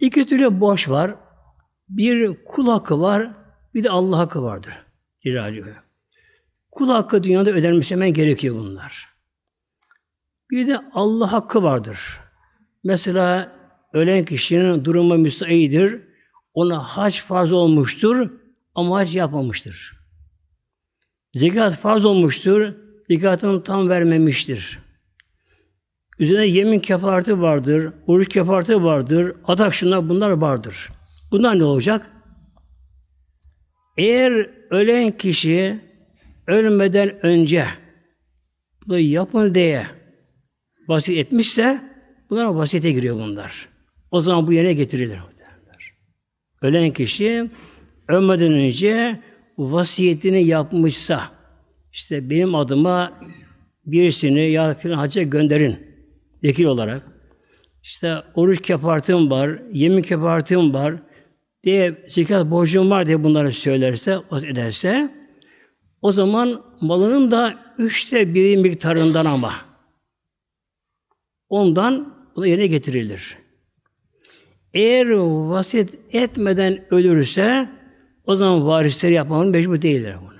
İki türlü borç var. Bir kul hakkı var, bir de Allah hakkı vardır. Celaluhu. Kul hakkı dünyada ödenmesi hemen gerekiyor bunlar. Bir de Allah hakkı vardır. Mesela ölen kişinin durumu müsaidir. Ona hac farz olmuştur ama hac yapmamıştır. Zekat farz olmuştur. Zekatını tam vermemiştir. Üzerine yemin kefareti vardır, oruç kefareti vardır, adak şunlar bunlar vardır. Bunlar ne olacak? Eğer ölen kişi ölmeden önce bunu yapın diye vasiyet etmişse bunlar vasiyete giriyor bunlar. O zaman bu yerine getirilir. Ölen kişi ölmeden önce vasiyetini yapmışsa işte benim adıma birisini ya filan hacca gönderin vekil olarak. İşte oruç kefartım var, yemin kefartım var diye zekat borcum var diye bunları söylerse, ederse o zaman malının da üçte biri miktarından ama ondan bunu yerine getirilir. Eğer vasiyet etmeden ölürse o zaman varisleri yapmanın mecbur değildir bunu.